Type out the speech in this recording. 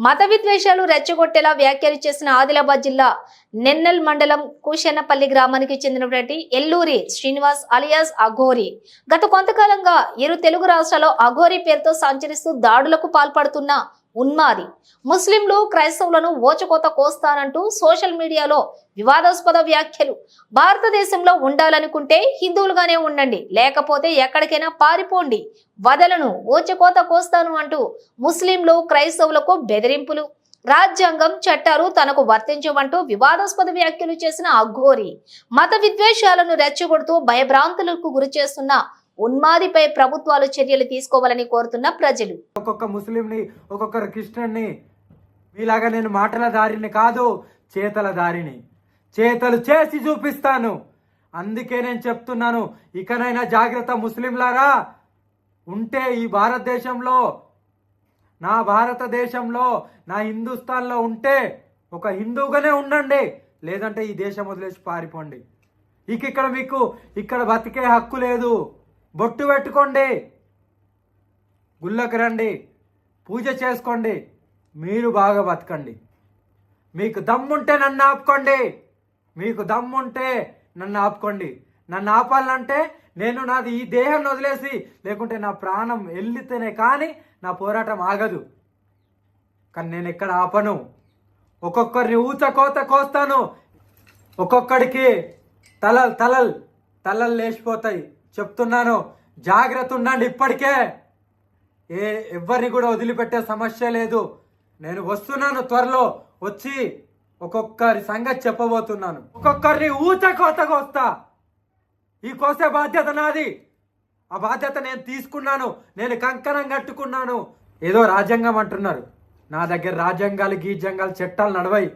మత విద్వేషాలు రెచ్చగొట్టేలా వ్యాఖ్యలు చేసిన ఆదిలాబాద్ జిల్లా నెన్నెల్ మండలం కూషన్నపల్లి గ్రామానికి చెందినటువంటి ఎల్లూరి శ్రీనివాస్ అలియాస్ అఘోరి. గత కొంతకాలంగా ఇరు తెలుగు రాష్ట్రాల్లో అఘోరి పేరుతో సంచరిస్తూ దాడులకు పాల్పడుతున్న ఉన్మాది ముస్లింలు క్రైస్తవులను ఓచకోత కోస్తానంటూ సోషల్ మీడియాలో వివాదాస్పద వ్యాఖ్యలు. భారతదేశంలో ఉండాలనుకుంటే హిందువులుగానే ఉండండి లేకపోతే ఎక్కడికైనా పారిపోండి. వదలను ఓచకోత కోస్తాను అంటూ ముస్లింలు క్రైస్తవులకు బెదిరింపులు. రాజ్యాంగం చట్టాలు తనకు వర్తించవంటూ వివాదాస్పద వ్యాఖ్యలు చేసిన అఘోరి మత విద్వేషాలను రెచ్చగొడుతూ భయభ్రాంతులకు గురి చేస్తున్న ఉన్మాదిపై ప్రభుత్వాలు చర్యలు తీసుకోవాలని కోరుతున్న ప్రజలు. ఒక్కొక్క ముస్లింని ఒక్కొక్కరు క్రిస్టియన్ని మీలాగా నేను మాటల దారిని కాదు చేతల దారిని. చేతలు చేసి చూపిస్తాను. అందుకే నేను చెప్తున్నాను ఇకనైనా జాగ్రత్త ముస్లింలారా. ఉంటే ఈ భారతదేశంలో నా భారతదేశంలో నా హిందుస్థాన్లో ఉంటే ఒక హిందువుగానే ఉండండి. లేదంటే ఈ దేశం వదిలేసి పారిపోండి. ఇక ఇక్కడ మీకు ఇక్కడ బతికే హక్కు లేదు. బొట్టు పెట్టుకోండి. గుళ్ళకి రండి. పూజ చేసుకోండి. మీరు బాగా బతకండి. మీకు దమ్ముంటే నన్ను ఆపుకోండి. మీకు దమ్ముంటే నన్ను ఆపుకోండి. నన్ను ఆపాలంటే నేను నాది ఈ దేహం వదిలేసి లేకుంటే నా ప్రాణం వెళ్ళితేనే కానీ నా పోరాటం ఆగదు. కానీ నేను ఎక్కడ ఆపను? ఒక్కొక్కరిని ఊత కోత కోస్తాను. ఒక్కొక్కడికి తలల్ తలల్ తలలు లేచిపోతాయి. చెప్తున్నాను జాగ్రత్త ఉండండి ఇప్పటికే. ఏ ఎవరిని కూడా వదిలిపెట్టే సమస్య లేదు. నేను వస్తున్నాను త్వరలో వచ్చి ఒక్కొక్కరి సంగతి చెప్పబోతున్నాను. ఒక్కొక్కరిని ఊచ కోతగా వస్తా. ఈ కోసే బాధ్యత నాది. ఆ బాధ్యత నేను తీసుకున్నాను నేను కంకణం కట్టుకున్నాను. ఏదో రాజ్యాంగం అంటున్నారు. నా దగ్గర రాజ్యాంగాలు గీజ్యాంగాలు చట్టాలు నడవై.